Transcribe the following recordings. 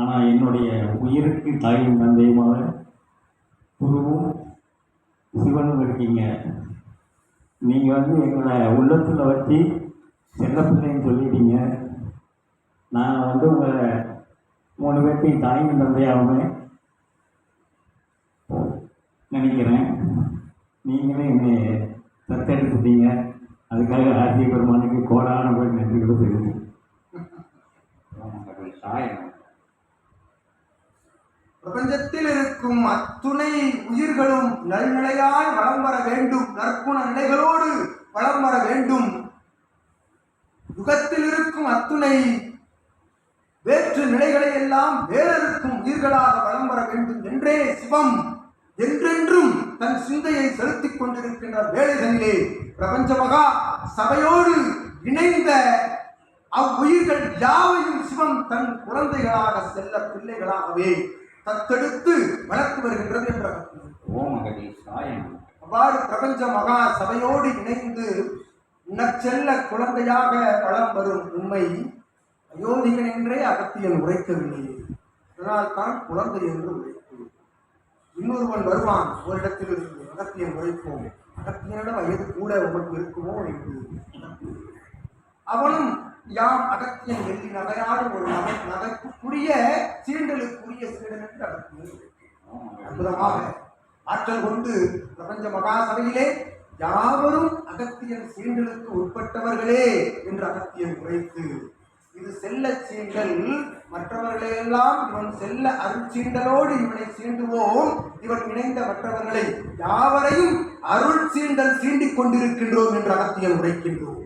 ஆனால் என்னுடைய உயிருக்கு தாயும் தந்தையுமாக குருவும் சிவனும் இருக்கீங்க. நீங்கள் வந்து எங்களை உள்ளத்தில் வச்சு செல்ல பிள்ளைன்னு சொல்லிட்டீங்க. நான் வந்து உங்களை மூணு பேர்த்தையும் தாயும் தந்தையாகவும் நினைக்கிறேன். நீங்களே என்னை தத்தெடுத்துட்டீங்க. அதுக்காக ஆசிய பெருமானுக்கு கோடான போய் நன்றி கொடுத்துருக்கீங்க ஓமங்கள் பிரபஞ்சத்தில் இருக்கும் அத்துணை உயிர்களும் நல்நிலையாய் வளம் வர வேண்டும். நற்குண நிலைகளோடு வளம் வர வேண்டும். யுகத்தில் இருக்கும் அத்துணை வேற்று நிலைகளை எல்லாம் வேறறுக்கும் உயிர்களாக வளம் வர வேண்டும் என்றே சிவம் என்றென்றும் தன் சிந்தையை செலுத்திக் கொண்டிருக்கின்ற வேலைகளிலே பிரபஞ்ச மகா சபையோடு இணைந்த அவ்வுயிர்கள் யாவையும் சிவம் தன் குழந்தைகளாக செல்ல பிள்ளைகளாகவே தத்தெடுத்து வளர்த்து வருகின்றது என்ற அவ்வாறு பிரபஞ்ச மகா சபையோடு இணைந்து நற்செல்ல குழந்தையாக வளம் வரும் உண்மை அயோத்திகன் என்றே அகத்தியன் உரைக்கவில்லை. அதனால் தான் குழந்தை என்று உரைப்பு இன்னொருவன் வருவான் ஒரு இடத்தில் இருந்து அகத்தியன் உரைப்போம். அகத்தியனிடம் வயது கூட உமக்கு இருக்குமோ என்று. அவனும் யாம் அகத்தியன் வெள்ளி நகையாடும் ஒரு நகை நகைக்குரிய சீண்டலுக்குரிய சீடன் என்று அதற்கு அற்புதமாக. ஆற்றல் கொண்டு பிரபஞ்ச மகாசபையிலே யாவரும் அகத்தியன் சீண்டலுக்கு உட்பட்டவர்களே என்று அகத்தியன் உரைத்து இது செல்ல சீண்டல். மற்றவர்களையெல்லாம் இவன் செல்ல அருட்சீண்டலோடு இவனை சீண்டுவோம். இவன் இணைந்த மற்றவர்களை யாவரையும் அருள் சீண்டல் சீண்டிக் கொண்டிருக்கின்றோம் என்று அகத்தியன் உரைக்கின்றோம்.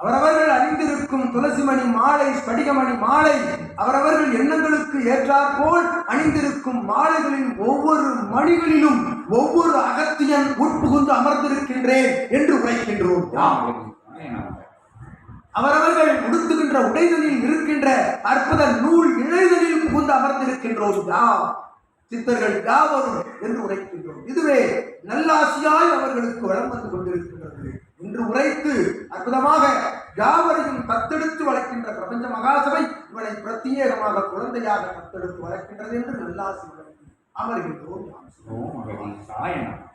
அவரவர்கள் அணிந்திருக்கும் துளசிமணி மாலை ஸ்படிகமணி மாலை அவரவர்கள் எண்ணங்களுக்கு ஏற்றாற்போல் அணிந்திருக்கும் மாலைகளின் ஒவ்வொரு மணிகளிலும் ஒவ்வொரு அகத்தியன் உட்புகுந்து அமர்ந்திருக்கின்றேன் என்று உரைக்கின்றோம். அவரவர்கள் உடுத்துகின்ற உடைதலில் இருக்கின்ற அற்புத நூல் இழைதலில் புகுந்து அமர்ந்திருக்கின்றோம். யாம் சித்தர்கள் யாவரும் என்று உரைக்கின்றோம். இதுவே நல்லாசியாய் அவர்களுக்கு வளம் வந்து கொண்டிருக்கின்றது. என்று உரைத்து அற்புதமாக யாவரையும் தத்தெடுத்து வளர்க்கின்ற பிரபஞ்ச மகாசபை இவனை பிரத்யேகமாக குழந்தையாக தத்தெடுத்து வளர்க்கின்றது என்று நல்லாசி அமர்கின்றோம் யாம்.